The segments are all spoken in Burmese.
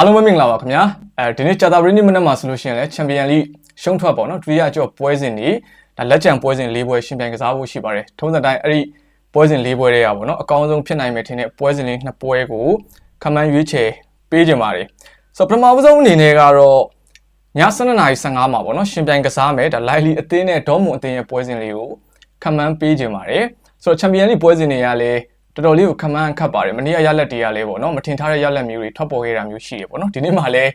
အားလုံးပဲမင်္ဂလာပါခင်ဗျာအဲဒီနေ့ကြာတာပရိနိမနက်မှာဆိုလို့ရှိရင်လည်းချန်ပီယံလိရှုံးထွက်ပေါ့နော်ဒုတိယကျော့ပွဲစဉ်တွေဒါလက်ကျန်ပွဲစဉ်၄ပွဲရှင်ပြိုင်ကစားဖို့ရှိပါတယ်ထုံးစံတိုင်းအဲ့ဒီပွဲစဉ်၄ပွဲတွေကပေါ့နော်အကောင်းဆုံးဖြစ်နိုင်မယ်ထင်တဲ့ပွဲစဉ်လေးနှစ်ပွဲကိုခမန်းရွေးချယ်ပေးကြပါတယ်ဆိုတော့ပထမဆုံးအနေနဲ့ကတော့ည7:15မှာပေါ့နော်ရှင်ပြိုင်ကစားမယ်ဒါလိုက်လီအသင်းနဲ့ဒေါ်မွန်အသင်းရဲ့ပွဲစဉ်လေးကိုခမန်းပေးကြပါတယ်ဆိုတော့ချန်ပီယံလိပွဲစဉ်တွေကလည်း တော်တော်လေးကိုခမန်းခတ်ပါတယ်မနေ့ကရလက်တွေကလည်းပေါ့နော်မထင်ထားတဲ့ရလက်မျိုးတွေထွက်ပေါ်ခဲ့တာမျိုးရှိတယ်ပေါ့နော်ဒီနေ့မှလည်း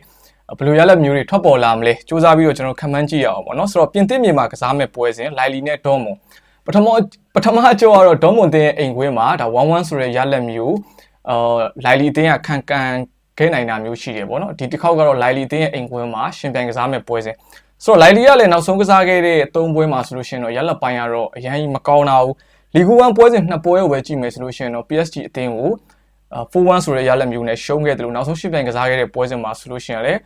ဘယ်လိုရလက်မျိုးတွေထွက်ပေါ်လာမလဲစူးစမ်းပြီးတော့ကျွန်တော်ခမန်းကြည့်ရအောင်ပေါ့နော်ဆိုတော့ပြင်သစ်မြေမှာကစားမဲ့ပွဲစဉ်လိုက်လီနဲ့ဒေါ်မွန်ပထမပထမအကျော်ကတော့ဒေါ်မွန်တင်းရဲ့အိမ်ခွေးမှာဒါ1-1ဆိုတဲ့ရလက်မျိုးအာလိုက်လီတင်းကခံကန်ခဲ့နိုင်တာမျိုးရှိတယ်ပေါ့နော်ဒီတစ်ခေါက်ကတော့လိုက်လီတင်းရဲ့အိမ်ခွေးမှာရှင်ပြိုင်ကစားမဲ့ပွဲစဉ်ဆိုတော့လိုက်လီကလည်းနောက်ဆုံးကစားခဲ့တဲ့၃ပွဲမှာဆိုလို့ရှိရင်တော့ရလက်ပိုင်းကတော့အရင်မကောင်းတာဘူး လီဂူ1ပွဲစဉ်နှစ်ပွဲကိုပဲကြည့်မယ်ဆိုလို့ရှိရင်တော့ PSG အသင်းကို4-1ဆိုတဲ့ရလက်မျိုးနဲ့ရှုံးခဲ့တယ်လို့နောက်ဆုံးရှစ်ပြိုင်ကစားခဲ့တဲ့ပွဲစဉ်မှာဆိုလို့ရှိရင်လည်း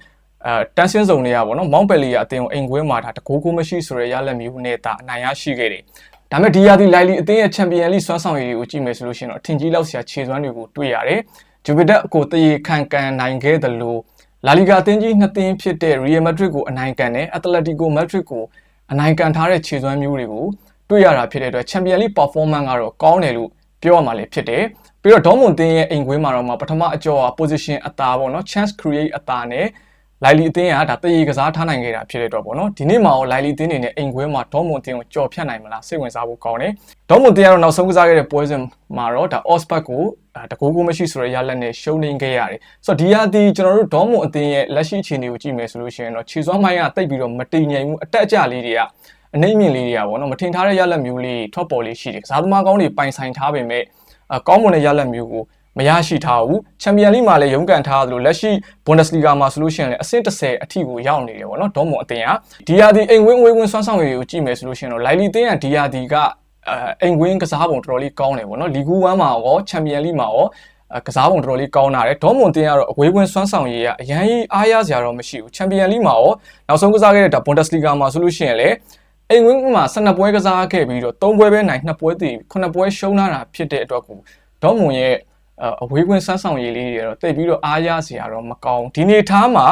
အဲတန်ဆင်းစုံတွေကပေါ့နော်မောင်းပယ်လီယာအသင်းကိုအိမ်ခွင်းမှာဒါတကူကူမရှိဆိုတဲ့ရလက်မျိုးနဲ့ဒါအနိုင်ရရှိခဲ့တယ်ဒါပေမဲ့ဒီယာဒီလိုက်လီအသင်းရဲ့ချန်ပီယံလိစွမ်းဆောင်ရည်တွေကိုကြည့်မယ်ဆိုလို့ရှိရင်တော့အထင်ကြီးလောက်ဆရာခြေစွမ်းတွေကိုတွေ့ရတယ်ဂျူဗီတက်ကိုတရေခံကန်နိုင်ခဲ့တယ်လို့လာလီဂါအသင်းကြီးနှစ်သင်းဖြစ်တဲ့ Real Madrid ကိုအနိုင်ကန်တယ် Atletico Madrid ကိုအနိုင်ကန်ထားတဲ့ခြေစွမ်းမျိုးတွေကို တွေ့ရတာဖြစ်တဲ့အတွက် Champions League performance ကတော့ကောင်းတယ်လို့ပြောရမှာလည်းဖြစ်တယ်ပြီးတော့ဒေါမွန်တင်းရဲ့အိမ်ခွေးမှာတော့မှပထမအကျော်က position အသာပေါ့နော် chance create အသာနဲ့လိုက်လီအသင်းကဒါတရေကစားထားနိုင်ခဲ့တာဖြစ်တဲ့အတွက်ပေါ့နော်ဒီနေ့မှာရောလိုက်လီအသင်းနေနဲ့အိမ်ခွဲမှာဒေါမွန်အသင်းကိုကြော်ဖြတ်နိုင်မလားစိတ်ဝင်စားဖို့ကောင်းတယ်ဒေါမွန်အသင်းကတော့နောက်ဆုံးကစားခဲ့တဲ့ပွဲစဉ်မှာတော့ဒါ Osberg ကိုတကူကူမရှိဆိုတဲ့ရလက်နဲ့ရှုံးနေခဲ့ရတယ်ဆိုတော့ဒီဟာဒီကျွန်တော်တို့ဒေါမွန်အသင်းရဲ့လက်ရှိအခြေအနေကိုကြည့်မယ်ဆိုလို့ရှိရင်တော့ခြေစွမ်းမိုင်းကတိတ်ပြီးတော့မတည်ငြိမ်ဘူးအတက်အကျလေးတွေက အနှိမ့်မြင့်လေးတွေကပေါ့နော်မထင်ထားတဲ့ရလက်မျိုးလေးထွက်ပေါ်လေးရှိတယ်ကစားသမားကောင်းတွေပိုင်ဆိုင်ထားပေမဲ့အကောင်းမွန်တဲ့ရလက်မျိုးကိုမရရှိထားဘူးချန်ပီယံလိမှာလည်းရုန်းကန်ထားသလိုလက်ရှိဘွန်ဒက်စလီဂါမှာဆိုလို့ရှိရင်လည်းအဆင့်30အထိကိုရောက်နေတယ်ပေါ့နော်ဒေါမွန်အသင်းကဒီယာဒီအိမ်ဝင်းဝင်းဝင်းဆွမ်းဆောင်ရည်ကိုကြည့်မယ်ဆိုလို့ရှိရင်တော့လိုက်လီအသင်းကဒီယာဒီကအိမ်ဝင်းကစားပုံတော်တော်လေးကောင်းတယ်ပေါ့နော်လီဂူ1မှာရောချန်ပီယံလိမှာရောကစားပုံတော်တော်လေးကောင်းလာတယ်ဒေါမွန်တင်းကတော့အဝေးကွင်းစွမ်းဆောင်ရည်ကအရန်ကြီးအားရစရာတော့မရှိဘူးချန်ပီယံလိမှာရောနောက်ဆုံးကစားခဲ့တဲ့ဒါဘွန်ဒက်စလီဂါမှာဆိုလို့ရှိရင်လည်း အိမ်ဝင်းမှာ12ပွဲကစားခဲ့ပြီးတော့3ပွဲပဲနိုင်2ပွဲတည်9ပွဲရှုံးလာတာဖြစ်တဲ့အတွက်ကိုဒေါမွန်ရဲ့အဝေးကွင်းစမ်းဆောင်ရည်လေးတွေတော့တိတ်ပြီးတော့အားရစရာတော့မကောင်းဒီနေထားမှာ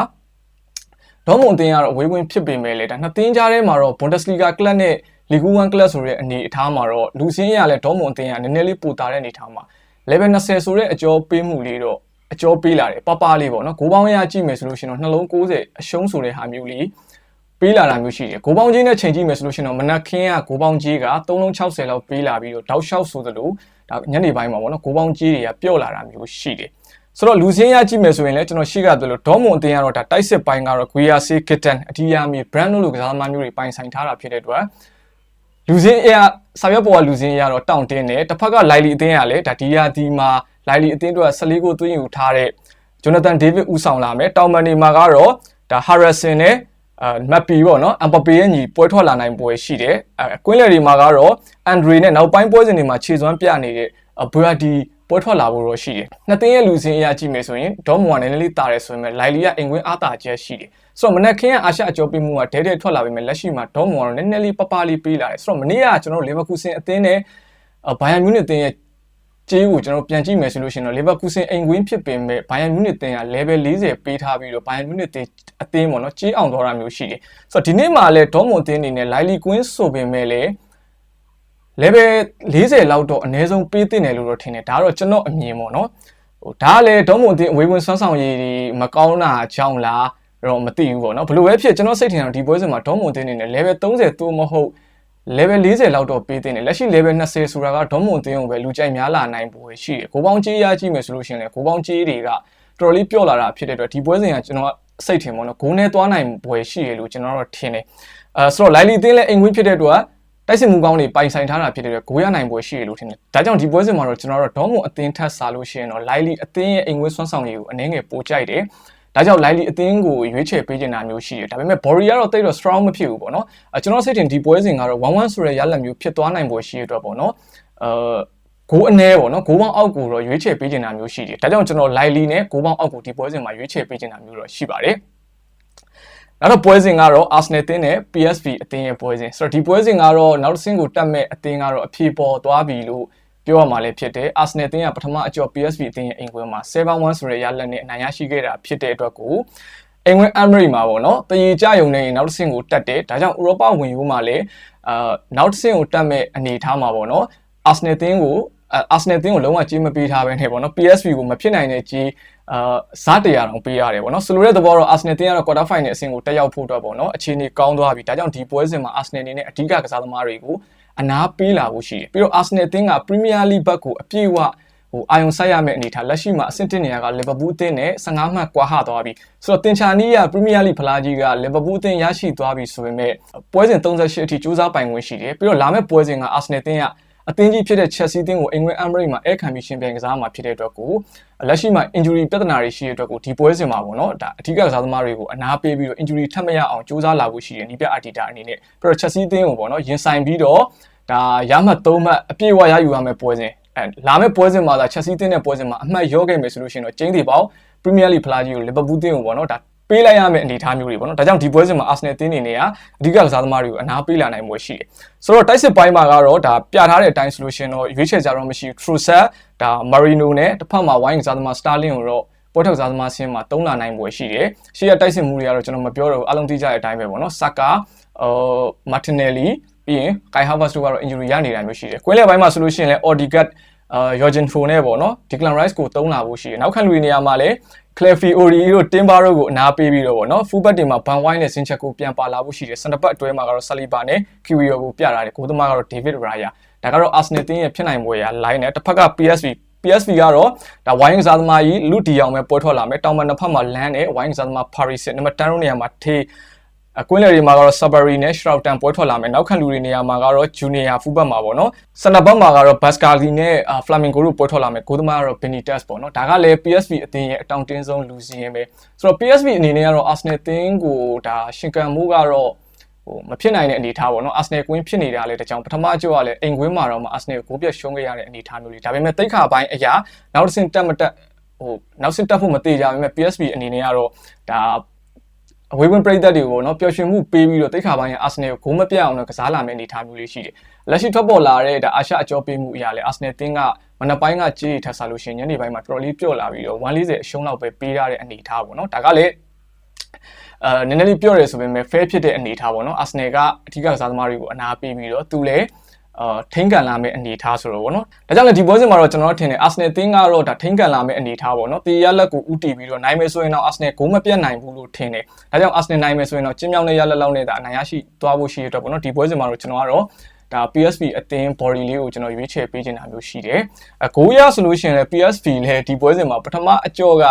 ဒေါမွန်အသင်းကတော့အဝေးကွင်းဖြစ်ပေမဲ့လေဒါနှစ်သင်းကြားထဲမှာတော့ Bundesliga ကလပ်နဲ့ Ligue 1ကလပ်ဆိုတဲ့အနေအထားမှာတော့လူစင်းရလဲဒေါမွန်အသင်းကနည်းနည်းလေးပိုတာတဲ့အနေအထားမှာ level 20ဆိုတဲ့အကျော်ပေးမှုလေးတော့အကျော်ပေးလာတယ်ပပလေးပေါ့နော်ဂိုးပေါင်းရကြည့်မယ်ဆိုလို့ရှိရင်တော့နှလုံး90အရှုံးဆိုတဲ့ဟာမျိုးလေး ပေးလာတာမျိုးရှိတယ်။ဂိုးပေါင်းကြီးနဲ့ချိန်ကြည့်မယ်ဆိုလို့ရှိရင်တော့မနက်ခင်းကဂိုးပေါင်းကြီးက360လောက်ပေးလာပြီးတော့တောက်လျှောက်ဆိုသလိုဒါညနေပိုင်းမှာပေါ့နော်ဂိုးပေါင်းကြီးတွေကပြော့လာတာမျိုးရှိတယ်။ဆိုတော့လူစင်းရကြည့်မယ်ဆိုရင်လည်းကျွန်တော်ရှိကပြောလို့ဒေါမွန်အတင်းကတော့ဒါတိုက်စစ်ပိုင်းကတော့ Guia C Kitten အတီယာမီ brand လို့ကစားသမားမျိုးတွေပိုင်ဆိုင်ထားတာဖြစ်တဲ့အတွက်လူစင်းအရာစာရွက်ပေါ်ကလူစင်းအရာတော့တောင့်တင်းတယ်တစ်ဖက်ကလိုက်လီအတင်းကလည်းဒါဒီယာဒီမှာလိုက်လီအတင်းတို့က14ကိုသွင်းယူထားတဲ့ဂျိုနသန်ဒေးဗစ်ဦးဆောင်လာမယ်တောင်မန်နေမှာကတော့ဒါဟာရဆန်နဲ့ အာမက်ပီပေါ့နော်အမ်ပပေရဲ့ညီပွဲထွက်လာနိုင်ပွဲရှိတယ်အဲကွင်းလယ်ဒီမှာကတော့အန်ဒရီနဲ့နောက်ပိုင်းပွဲစဉ်တွေမှာခြေစွမ်းပြနေတဲ့ဘရာဒီပွဲထွက်လာဖို့တော့ရှိတယ်နှစ်သင်းရဲ့လူစင်းအရာကြည့်မယ်ဆိုရင်ဒေါမွန်ကလည်းနည်းနည်းလေးတာတယ်ဆိုရင်လိုက်လီကအင်ကွင်းအားတာချက်ရှိတယ်ဆိုတော့မနက်ခင်းကအာရှအကျော်ပေးမှုကဒဲဒဲထွက်လာပြီမဲ့လက်ရှိမှာဒေါမွန်ကတော့နည်းနည်းလေးပပလေးပေးလာတယ်ဆိုတော့မနေ့ကကျွန်တော်တို့လီဗာပူးဆင်အသင်းနဲ့ဘိုင်ယန်မြူးနစ်အသင်းရဲ့ ကြေးကိုကျွန်တော်ပြန်ကြည့်မယ်ဆိုလို့ရှိရင်တော့လီဗာပူးဆင်အိမ်ကွင်းဖြစ်ပင်မဲ့ဘိုင်ယန်မြူးနစ်တင်က level 40ပေးထားပြီးတော့ဘိုင်ယန်မြူးနစ်တင်အသင်းပေါ့နော်ကြေးအောင်သွားတာမျိုးရှိတယ်ဆိုတော့ဒီနေ့မှာလည်းဒေါမွန်တင်အနေနဲ့လိုက်လီကွင်းဆိုပင်မဲ့လည်း level 40လောက်တော့အနည်းဆုံးပေးတင်တယ်လို့တော့ထင်တယ်ဒါကတော့ကျွန်တော်အမြင်ပေါ့နော်ဟိုဒါကလည်းဒေါမွန်တင်အဝေးဝင်ဆွမ်းဆောင်ရည်မကောင်းတာကြောင့်လားတော့မသိဘူးပေါ့နော်ဘလို့ပဲဖြစ်ကျွန်တော်စိတ်ထင်တာဒီပွဲစဉ်မှာဒေါမွန်တင်အနေနဲ့ level 30သို့မဟုတ် level 40လောက်တော့ပေးတင်တယ်လက်ရှိ level 20ဆိုတာကဒေါမွန်တင်းကိုပဲလူကြိုက်များလာနိုင်ပွဲရှိတယ်ကိုပေါင်းကြီးရကြည့်မယ်ဆိုလို့ရှိရင်လည်းကိုပေါင်းကြီးတွေကတော်တော်လေးပြော့လာတာဖြစ်တဲ့အတွက်ဒီပွဲစဉ်ကကျွန်တော်စိတ်ထင်ပေါ့နော်ဂိုးနဲ့သွားနိုင်ပွဲရှိရလို့ကျွန်တော်တော့ထင်တယ်အဲဆိုတော့ lively တင်းလည်းအိမ်ဝင်ဖြစ်တဲ့အတွက်တိုက်စစ်မှုကောင်းတွေပိုင်ဆိုင်ထားတာဖြစ်တဲ့အတွက်ဂိုးရနိုင်ပွဲရှိရလို့ထင်တယ်ဒါကြောင့်ဒီပွဲစဉ်မှာတော့ကျွန်တော်တို့ဒေါမွန်အသင်းထက်စားလို့ရှိရင်တော့ lively အသင်းရဲ့အိမ်ဝင်ဆွမ်းဆောင်ရည်ကိုအနည်းငယ်ပိုကြိုက်တယ် ဒါကြောင့် lively အသင်းကိုရွေးချယ်ပေးချင်တာမျိုးရှိတယ်ဒါပေမဲ့ Bori ကတော့တိတ်တော့ strong မဖြစ်ဘူးပေါ့နော်အဲကျွန်တော်စိတ်ထင်ဒီပွဲစဉ်ကတော့1-1ဆိုတဲ့ရလဒ်မျိုးဖြစ်သွားနိုင်ပွဲရှိရတော့ပေါ့နော်အဲဂိုးအနည်းပေါ့နော်ဂိုးပေါင်းအောက်ကိုတော့ရွေးချယ်ပေးချင်တာမျိုးရှိတယ်ဒါကြောင့်ကျွန်တော် lively နဲ့ဂိုးပေါင်းအောက်ကိုဒီပွဲစဉ်မှာရွေးချယ်ပေးချင်တာမျိုးတော့ရှိပါတယ်နောက်တော့ပွဲစဉ်ကတော့ Arsenal အသင်းနဲ့ PSV အသင်းရဲ့ပွဲစဉ်ဆိုတော့ဒီပွဲစဉ်ကတော့နောက်တစ်ဆင့်ကိုတက်မဲ့အသင်းကတော့အဖြေပေါ်သွားပြီလို့ ပြောရမှာလည်းဖြစ်တယ်အာဆနယ်အသင်းကပထမအကျော် PSV အသင်းရဲ့အိမ်ကွင်းမှာ7-1ဆိုတဲ့ရလဒ်နဲ့အနိုင်ရရှိခဲ့တာဖြစ်တဲ့အတွက်ကိုအိမ်ဝင်အမရိမှာပေါ့နော်တည်ကြယုံနေရင်နောက်တစ်ဆင့်ကိုတက်တယ်ဒါကြောင့်ဥရောပဝင်ယူမှာလည်းအာနောက်တစ်ဆင့်ကိုတက်မဲ့အနေထားမှာပေါ့နော်အာဆနယ်အသင်းကိုအာဆနယ်အသင်းကိုလုံးဝကြီးမပေးထားဘဲနဲ့ပေါ့နော် PSV ကိုမဖြစ်နိုင်တဲ့ကြီးအာဇာတ်တရားတောင်ပေးရတယ်ပေါ့နော်ဆိုလိုတဲ့သဘောတော့ Arsenal တင်းကတော့ quarter final အဆင့်ကိုတက်ရောက်ဖို့အတွက်ပေါ့နော်အခြေအနေကောင်းသွားပြီဒါကြောင့်ဒီပွဲစဉ်မှာ Arsenal အနေနဲ့အဓိကကစားသမားတွေကို အနာပေးလာဖို့ရှိတယ်ပြီးတော့ Arsenal တင်းက Premier League ဘက်ကိုအပြည့်အဝဟိုအာယုံဆိုင်ရမယ့်အနေထားလက်ရှိမှာအဆင့်တင်နေရက Liverpool အသင်းနဲ့15မှတ်ကွာဟသွားပြီဆိုတော့တင်ချာနီးရ Premier League ဖလားကြီးက Liverpool အသင်းရရှိသွားပြီဆိုပေမဲ့ပွဲစဉ်38အထိစူးစမ်းပိုင်ခွင့်ရှိတယ်ပြီးတော့လာမယ့်ပွဲစဉ်က Arsenal တင်းက အသင်းကြီးဖြစ်တဲ့ Chelsea အသင်းကိုအင်္ဂလန် Emirates မှာအဲခံပြီးရှင်ပြိုင်ကစားမှာဖြစ်တဲ့အတွက်ကိုလက်ရှိမှာ injury ပြဿနာတွေရှိတဲ့အတွက်ကိုဒီပွဲစဉ်မှာပေါ့နော်ဒါအထူးကစားသမားတွေကိုအနာပေးပြီးတော့ injury ထပ်မရအောင်စူးစမ်းလာဖို့ရှိတယ်နီးပြအာတီတာအနေနဲ့ပြီးတော့ Chelsea အသင်းကိုပေါ့နော်ရင်ဆိုင်ပြီးတော့ဒါရမှတ်3မှတ်အပြည့်အဝရယူရမယ့်ပွဲစဉ်အဲလာမယ့်ပွဲစဉ်မှာသာ Chelsea အသင်းနဲ့ပွဲစဉ်မှာအမှတ်ရောခဲ့မယ်ဆိုလို့ရှိရင်တော့ကျင်းတီပေါ Premier League ဖလားကြီးကို Liverpool အသင်းကိုပေါ့နော်ဒါ ပေးလိုက်ရမယ့်အနေအထားမျိုးတွေပေါ့နော်ဒါကြောင့်ဒီပွဲစဉ်မှာ Arsenal တင်းနေနေကအဓိကကစားသမားတွေကိုအနာပေးလာနိုင်မှုရှိတယ်ဆိုတော့တိုက်စစ်ပိုင်းမှာကတော့ဒါပြထားတဲ့အတိုင်းဆိုလို့ရှိရင်တော့ရွေးချယ်ကြတော့မရှိ Trussell ဒါ Marino နဲ့တစ်ဖက်မှာ wine ကစားသမား Sterling ကိုတော့ပွဲထုတ်စားသမားဆင်းမှာတုံးလာနိုင်ပွဲရှိတယ်ရှေ့ရတိုက်စစ်မှုတွေကတော့ကျွန်တော်မပြောတော့ဘူးအလုံးသိကြတဲ့အတိုင်းပဲပေါ့နော် Saka အော် Martinelli ပြီးရင် Kai Havertz တို့ကတော့ injury ရနေတာမျိုးရှိတယ်ကွင်းလယ်ပိုင်းမှာဆိုလို့ရှိရင်လည်း Odegaard အာ Jorgen Fo နဲ့ပေါ့နော် Declan Rice ကိုတုံးလာဖို့ရှိတယ်နောက်ခံလူတွေနေရာမှာလည်း Clefy Ori တို့ Timber တို့ကိုအနာပေးပြီးတော့ပေါ့နော် full back တင်မှာ Van Wine နဲ့ Sinchek ကိုပြန်ပါလာဖို့ရှိတယ် center back အတွဲမှာကတော့ Saliba နဲ့ Kiwior ကိုပြတာတယ်ဂိုးသမားကတော့ David Raya ဒါကတော့ Arsenal တင်းရဲ့ဖြစ်နိုင်ပွဲရာ line နဲ့တစ်ဖက်က PSV PSV ကတော့ဒါ wine ကစားသမားကြီးလူတီအောင်ပဲပွဲထွက်လာမယ်တောင်ပန်တစ်ဖက်မှာ land နဲ့ wine ကစားသမား Paris နံပါတ်10နေရာမှာထေး အကွင်းလေတွေမှာကတော့ Sabari နဲ့ Shroughton ပွဲထွက်လာမယ်နောက်ခံလူတွေနေရာမှာကတော့ Junior Fullback မှာပေါ့နော်စနဘတ်မှာကတော့ Bascali နဲ့ Flamingo တို့ပွဲထွက်လာမယ်ဂိုးသမားကတော့ Benitez ပေါ့နော်ဒါကလည်း PSV အသင်းရဲ့အတောင်တင်းဆုံးလူစီရင်ပဲဆိုတော့ PSV အနေနဲ့ကတော့ Arsenal အသင်းကိုဒါရှင်ကန်မှုကတော့ဟိုမဖြစ်နိုင်တဲ့အနေအထားပေါ့နော်အာဆနယ်ကွင်းဖြစ်နေတာလည်းတကြောင်ပထမအကျိုးကလည်းအိမ်ကွင်းမှာတော့မှအာဆနယ်ကိုဂိုးပြတ်ရှုံးခဲ့ရတဲ့အနေအထားမျိုးလေးဒါပေမဲ့တိတ်ခါပိုင်းအရာနောက်တစ်ဆင့်တက်မတက်ဟိုနောက်ဆင့်တက်ဖို့မသေးကြပေမဲ့ PSV အနေနဲ့ကတော့ဒါ အဝေးဝင်ပရိသတ်တွေကိုနော်ပျော်ရွှင်မှုပေးပြီးတော့တိတ်ခါပိုင်းရဲ့အာဆနယ်ကိုဂိုးမပြတ်အောင်တော့ကစားလာမယ့်အနေအထားမျိုးလေးရှိတယ်လက်ရှိထွက်ပေါ်လာတဲ့ဒါအာရှအကျော်ပေးမှုအရာလည်းအာဆနယ်တင်းကမနက်ပိုင်းကကြေးထပ်စားလို့ရှိရင်ညနေပိုင်းမှာတော်တော်လေးပျော့လာပြီးတော့140အရှုံးလောက်ပဲပေးရတဲ့အနေအထားပေါ့နော်ဒါကလည်းအဲနည်းနည်းလေးပြောရဲဆိုပေမဲ့ fair ဖြစ်တဲ့အနေအထားပေါ့နော်အာဆနယ်ကအထူးကစားသမားတွေကိုအနာပေးပြီးတော့သူလည်း အာထိန်းကန်လာမယ့်အနေအထားဆိုတော့ဗောနော်ဒါကြောင့်လည်းဒီပွဲစဉ်မှာတော့ကျွန်တော်တို့ထင်တယ်အာဆနယ်တင်းကတော့ဒါထိန်းကန်လာမယ့်အနေအထားဗောနော်တီရလက်ကိုဥတီပြီးတော့နိုင်မယ်ဆိုရင်တော့အာဆနယ်ဂိုးမပြတ်နိုင်ဘူးလို့ထင်တယ်ဒါကြောင့်အာဆနယ်နိုင်မယ်ဆိုရင်တော့ကျင်းမြောင်းတဲ့ရလက်လောက်နဲ့ဒါအနိုင်ရရှိသွားဖို့ရှိရတဲ့အတွက်ဗောနော်ဒီပွဲစဉ်မှာတော့ကျွန်တော်ကတော့ဒါ PSV အသင်း body လေးကိုကျွန်တော်ရွေးချယ်ပေးချင်တာမျိုးရှိတယ်အကိုရဆိုလို့ရှိရင်လည်း PSV လည်းဒီပွဲစဉ်မှာပထမအကြော့က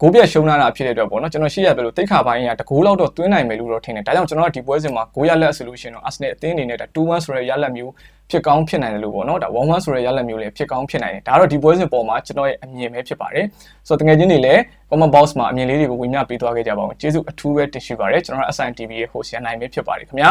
ဂိုးပြတ်ရှုံးလာတာဖြစ်တဲ့အတွက်ပေါ့နော်ကျွန်တော်ရှေ့ရပြလို့တိတ်ခါပိုင်းကတကူလောက်တော့တွင်းနိုင်မယ်လို့တော့ထင်တယ်ဒါကြောင့်ကျွန်တော်ကဒီပွဲစဉ်မှာဂိုးရလက်ဆိုလို့ရှိရင်တော့ Arsenal အသင်းအနေနဲ့ဒါ2-1ဆိုတဲ့ရလက်မျိုးဖြစ်ကောင်းဖြစ်နိုင်တယ်လို့ပေါ့နော်ဒါ1-1ဆိုတဲ့ရလက်မျိုးလည်းဖြစ်ကောင်းဖြစ်နိုင်တယ်ဒါကတော့ဒီပွဲစဉ်ပေါ်မှာကျွန်တော်ရဲ့အမြင်ပဲဖြစ်ပါတယ်ဆိုတော့တကယ်ချင်းတွေလည်း comment box မှာအမြင်လေးတွေကိုဝင်မြပေးသွားခဲ့ကြပါဦးကျေးဇူးအထူးပဲတင်ရှိပါတယ်ကျွန်တော်တို့ SIN TV ရဲ့ host ရနိုင်ပဲဖြစ်ပါတယ်ခင်ဗျာ